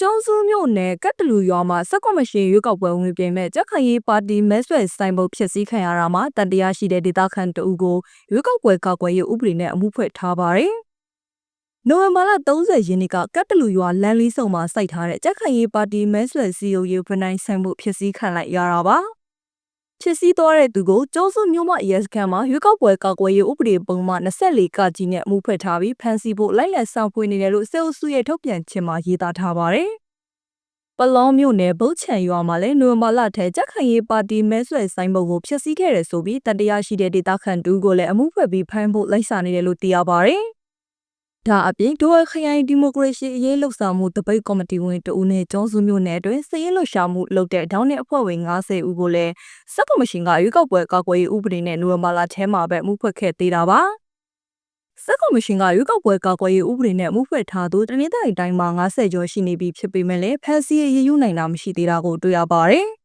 ကျောင်းစုမြို့နယ်ကတ်တလူရွာမှာစက်ကော်မရှင်ရွေးကောက်ပွဲဝင်ပြင်မဲ့ကြက်ခိုင်ရေးပါတီမဲဆွယ်ဆိုင်ဖို့ဖြစ်စည်းခံရတာမှာတန်တရားရှိတဲ့ဒေသခံတအုပ်ကိုရွေးကောက်ပွဲကောက်ွယ်ရေးဥပဒေနဲ့အမှုဖွဲ့ထားပါတယ်။နိုဝင်ဘာလ30ရက်နေ့ကကတ်တလူရွာလမ်းလေးစုံမှာစိုက်ထားတဲ့ကြက်ခိုင်ရေးပါတီမဲဆွယ်စီယိုရေးဖနိုင်ဆိုင်ဖို့ဖြစ်စည်းခံလိုက်ရတာပါ။ ဖြစ်စည်းသွားတဲ့သူကိုကျောင်းစုမြို့မ ES ခန်းမှာရွေးကောက်ပွဲကောက်ွယ်ရေးဥပဒေပုံမှန်24ကကြီးနဲ့အမှုဖွဲ့ထားပြီးဖမ်းဆီးဖို့လိုက်လက်ဆောင်ဖွေနေတယ်လို့စေအုပ်စုရဲ့ထုတ်ပြန်ချက်မှာရေးသားထားပါတယ်။ပလောမြို့နယ်ဗုတ်ချံရွာမှာလည်းနိုဝင်ဘာလထဲကြက်ခိုင်ရေးပါတီမဲဆွယ်ဆိုင်ဘုတ်ကိုဖျက်ဆီးခဲ့တယ်ဆိုပြီးတန်တရားရှိတဲ့ဒေတာခန်တူကိုလည်းအမှုဖွဲ့ပြီးဖမ်းဖို့လိုက်စာနေတယ်လို့သိရပါဗျ။ ဒါအပြင်ဒိုဝခရိုင်ဒီမိုကရေစီအရေးလှုပ်ဆောင်မှုတပိတ်ကော်မတီဝင်တဦးနဲ့ကျောင်းစုမျိုးနယ်အတွင်းစည်ရေးလှုပ်ရှားမှုလုပ်တဲ့ဒေါင်းနဲ့အဖွဲ့ဝင်90ဦးကိုလည်းစက်ကော်မရှင်ကရွေးကောက်ပွဲကောက်ွယ်ရေးဥပဒေနဲ့နိုဝင်ဘာလထဲမှာပဲအမှုဖွဲ့ခဲ့သေးတာပါ။စက်ကော်မရှင်ကရွေးကောက်ပွဲကောက်ွယ်ရေးဥပဒေနဲ့အမှုဖွဲ့ထားသူတနင်္သာရီတိုင်းမှာ90ကျော်ရှိနေပြီဖြစ်ပေမဲ့လည်းဖန်စီရရယူနိုင်တာမရှိသေးတာကိုတွေ့ရပါတယ်။